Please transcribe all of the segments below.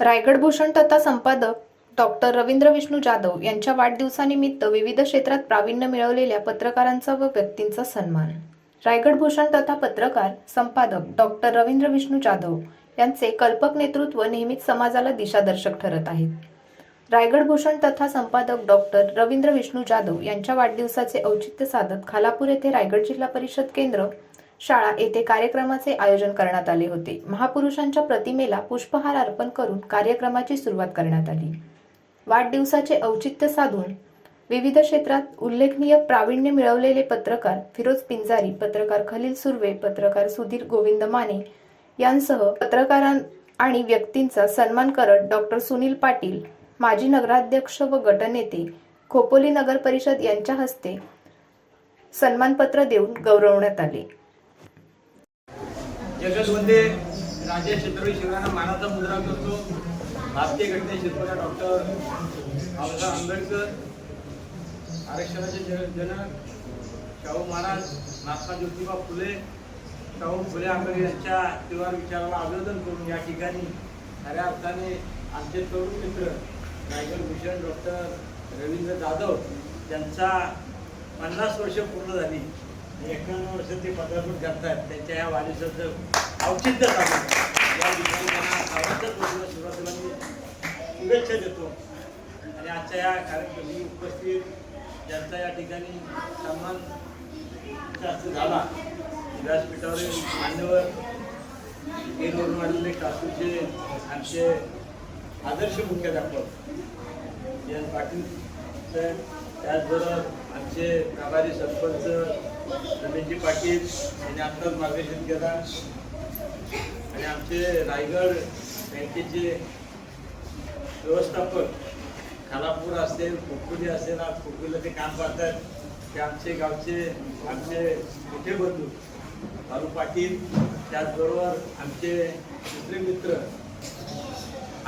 रायगड भूषण तथा संपादक डॉक्टर रवींद्र विष्णू जाधव यांच्या वाढदिवसानिमित्त विविध क्षेत्रात प्रावीण्य मिळवलेल्या पत्रकारांचा व व्यक्तींचा सन्मान. रायगड भूषण तथा पत्रकार संपादक डॉक्टर रवींद्र विष्णू जाधव यांचे कल्पक नेतृत्व नेहमीच समाजाला दिशादर्शक ठरत आहेत. रायगड भूषण तथा संपादक डॉक्टर रवींद्र विष्णू जाधव यांच्या वाढदिवसाचे औचित्य साधत खालापूर येथे रायगड जिल्हा परिषद केंद्र शाळा येथे कार्यक्रमाचे आयोजन करण्यात आले होते. महापुरुषांच्या प्रतिमेला पुष्पहार अर्पण करून कार्यक्रमाची सुरुवात करण्यात आली. वाढदिवसाचे औचित्य साधून विविध क्षेत्रात उल्लेखनीय प्रावीण्य मिळवलेले पत्रकार फिरोज पिंजारी पत्रकार खलील सुर्वे पत्रकार सुधीर गोविंद माने यांसह पत्रकारां आणि व्यक्तींचा सन्मान करत डॉक्टर सुनील पाटील माजी नगराध्यक्ष व गटनेते खोपोली नगर परिषद यांच्या हस्ते सन्मानपत्र देऊन गौरवण्यात आले. जगतमध्ये राजे छत्रपती शिवरायांना मानाचा मुद्रा करतो. भारतीय घटने शिल्पकार डॉक्टर बाबासाहेब आंबेडकर आरक्षणाचे जन- जनक शाहू महाराज महात्मा ज्योतिबा फुले शाहू फुले आंबेडकर यांच्या त्रिवार विचाराला अभिवादन करून या ठिकाणी खऱ्या अर्थाने आमचे तरुण मित्र रायगड भूषण डॉक्टर रवींद्र जाधव यांचा पन्नास वर्ष पूर्ण झाली. एकावन्न वर्ष ते पदार्पण करतात त्यांच्या या वाढदिवसाचं औचित्य साधून या ठिकाणी त्यांना सुरुवातीला मी शुभेच्छा देतो. आणि आजच्या या कार्यक्रमी उपस्थित ज्यांचा या ठिकाणी सन्मान जास्त झाला व्यासपीठावरील मान्यवर गेलवरून आलेले कासूचे आमचे आदर्श मुख्याध्यापक जयंत पाटील साहेब त्याचबरोबर आमचे प्रभारी सरपंच रमेशजी पाटील यांनी आत्ताच मार्गदर्शन केला. आणि आमचे रायगड बँकेचे व्यवस्थापक खालापूर असेल खोपोली असेल आज खोपोलीला ते काम पाहतात ते आमचे गावचे आमचे मोठे बंधू बालू पाटील त्याचबरोबर आमचे दुसरे मित्र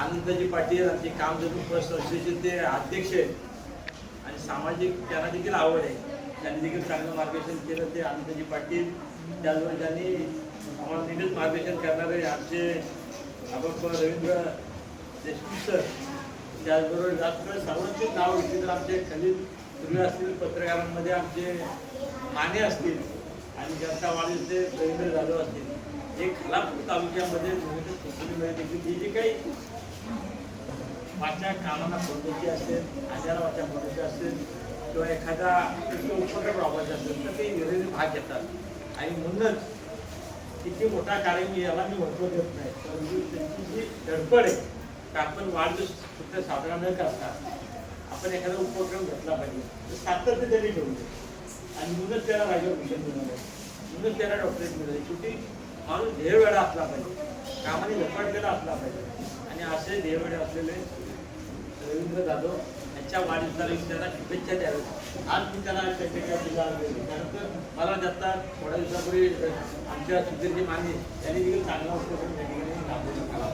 आनंदजी पाटील आमचे काम जर संस्थेचे ते अध्यक्ष आहेत. आणि सामाजिक त्यांना देखील आवड आहे. त्यांनी देखील चांगलं मार्गदर्शन केलं ते आनंदजी पाटील. त्याचबरोबर त्यांनी आम्हाला नेहमीच मार्गदर्शन करणारे आमचे आपण रवींद्र देशमुख सर. त्याचबरोबर जास्त सर्वांचीच नाव घेतली तर आमचे खलील सुर्वे असतील पत्रकारांमध्ये आमचे माने असतील आणि जनता वाढीचे रवींद्र जाधव असतील. हे खालापूर तालुक्यामध्ये देखील जी जी काही माझ्या कामांना पद्धती असेल आजारा वाच्या पद्धती असेल किंवा एखादा उपक्रम राबवायचा असेल तर ते वेगवेगळे भाग घेतात. आणि म्हणूनच किती मोठा कारण याला मी महत्त्व देत नाही. परंतु त्यांची जी धडपड आहे का आपण वाढदिवस फक्त साजरा न करता आपण एखादा उपक्रम घेतला पाहिजे. तर सातत्य त्यांनी ठेवले आणि म्हणूनच त्याला राजा भूषण मिळालं म्हणूनच त्याला डॉक्टरेट मिळाली. शेवटी माणूस ध्येयवेळा असला पाहिजे. कामाने झपाटलेला असला पाहिजे. आणि असे ध्येयवेळे असलेले रवींद्र जाधव त्यांच्या वाढदिवसाला त्यांना शुभेच्छा द्याव्यात आज मी त्यांना त्यांच्या दिला कारण तर मला जाता थोड्या दिवसापूर्वी आमच्या सुधीरजी माने यांनी देखील चांगला उपक्रम त्या ठिकाणी राबवण्यात आला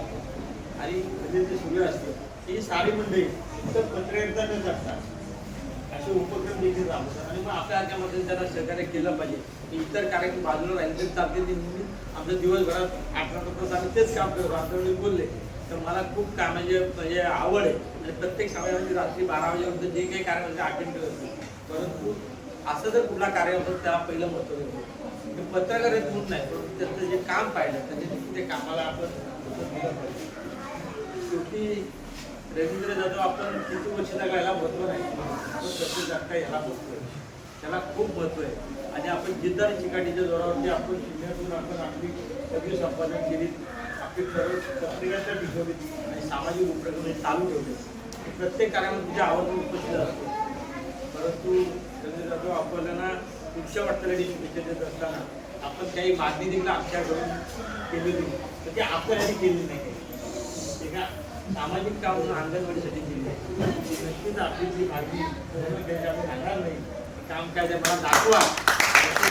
आणि म्हणजे जे सूर्य असतं. ही सारी मंडळी फक्त पत्रकारिता न करता असे उपक्रम देखील राबवतात. आणि मग आपल्या ह्याच्यामध्ये त्यांना सहकार्य केलं पाहिजे. इतर कार्यक्रम बाजूला राहिले तरी चालते ते नेहमी आमचं दिवसभरात अठरा तास आम्ही तेच काम करतो रात्रवेळी बोलले. तर मला खूप काय म्हणजे, म्हणजे आवड आहे. म्हणजे प्रत्येक समाजामध्ये रात्री बारा वाजेपर्यंत जे काही कार्य अटेंड करत असतो. परंतु असं जर कुठला कार्य होतं त्याला पहिलं महत्त्व देतो मी पत्रकार येत म्हणून नाही परंतु त्याचं जे काम पाहिलं त्याच्या ते कामाला आपण शेवटी रवींद्र जाधव आपण किती वर्ष जगायला महत्त्व नाही. आपण प्रत्येक जागा याला महत्त्व आहे. त्याला खूप महत्त्व आहे. आणि आपण जिद्द आणि चिकाटीच्या जोरावरती आपण शून्यातून आपण आपली सगळी संपादन केली. आपली सर्व प्रत्येकाच्या आणि सामाजिक उपक्रम हे चालू ठेवले. प्रत्येक कार्यामध्ये तुझ्या आवड उपस्थित असतो. परंतु जातो जाधव आपल्याला उच्च वाटलेली शुभेच्छा देत असताना आपण काही मागणी देखील आमच्याकडून नाही. तर ती आपल्यासाठी केली नाही. ठीक आहे सामाजिक काम म्हणून अंगणवाडीसाठी केली आहे नक्कीच आपली जी मागणी आपण सांगणार नाही. काम काय ते मला दाखवा.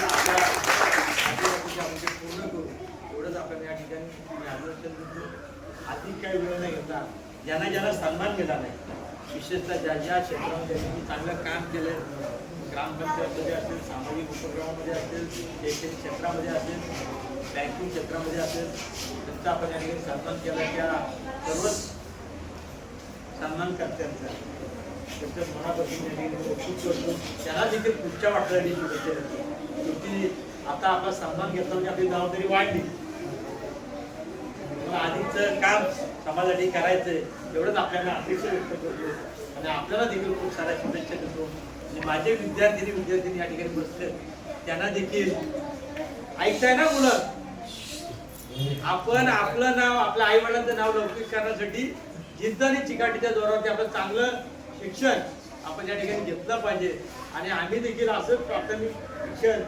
आपल्या पूर्ण करू. एवढंच आपण या ठिकाणी मी अधिक काही वेळ नाही घेतला ज्यांना ज्यांना सन्मान मिळाला नाही. विशेषतः ज्या ज्या क्षेत्रामध्ये त्यांनी चांगलं काम केलं ग्रामपंचायतमध्ये असेल सामाजिक उपक्रमामध्ये असेल शैक्षणिक क्षेत्रामध्ये असेल बँकिंग क्षेत्रामध्ये असेल त्यांचा आपण या ठिकाणी सन्मान केला त्या सर्वच सन्मान त्यांच्या त्यांचं मनापासून त्यांनी कौतुक करतो. त्याला देखील पुढच्या वाटण्याची शुभेच्छा देतो शेवटी आता आपला सन्मान घेताना म्हणजे आपली जबाबदारी वाढली. आधीच काम समाजासाठी करायचंय एवढंच आपल्याला अपेक्षा व्यक्त करतो. आणि आपल्याला देखील खूप साऱ्या शुभेच्छा देतो. आणि माझे विद्यार्थिनी विद्यार्थिनी या ठिकाणी बसले त्यांना देखील ऐकताय ना मुलं? आपण आपलं नाव आपल्या आई वडिलांचं नाव लौकिक करण्यासाठी जिद्द आणि चिकाटीच्या जोरावरती आपलं चांगलं शिक्षण आपण या ठिकाणी घेतलं पाहिजे. आणि आम्ही देखील असं प्राथमिक शिक्षण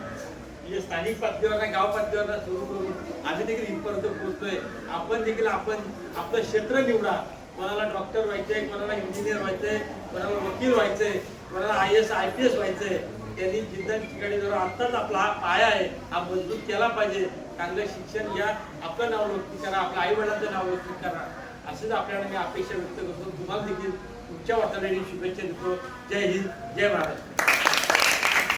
म्हणजे स्थानिक पातळीवर नाही गाव पातळीवर सुरू करून आम्ही देखील इथपर्यंत पोहोचतोय. आपण देखील आपण आपलं क्षेत्र निवडा. कोणाला डॉक्टर व्हायचंय कोणाला इंजिनियर व्हायचंय कोणाला वकील व्हायचंय कोणाला I A S I P S. त्यांनी जिद्द ठिकाणी जर आत्ताच आपला हा पाया आहे. हा मजबूत केला पाहिजे. चांगलं शिक्षण घ्या. आपलं नाव लौकिक करा. आपल्या आई वडिलांचं नाव लौकिक करा. असंच आपल्याला मी अपेक्षा व्यक्त करतो. तुम्हाला देखील तुमच्या वाटण्यासाठी शुभेच्छा देतो. जय हिंद जय महाराष्ट्र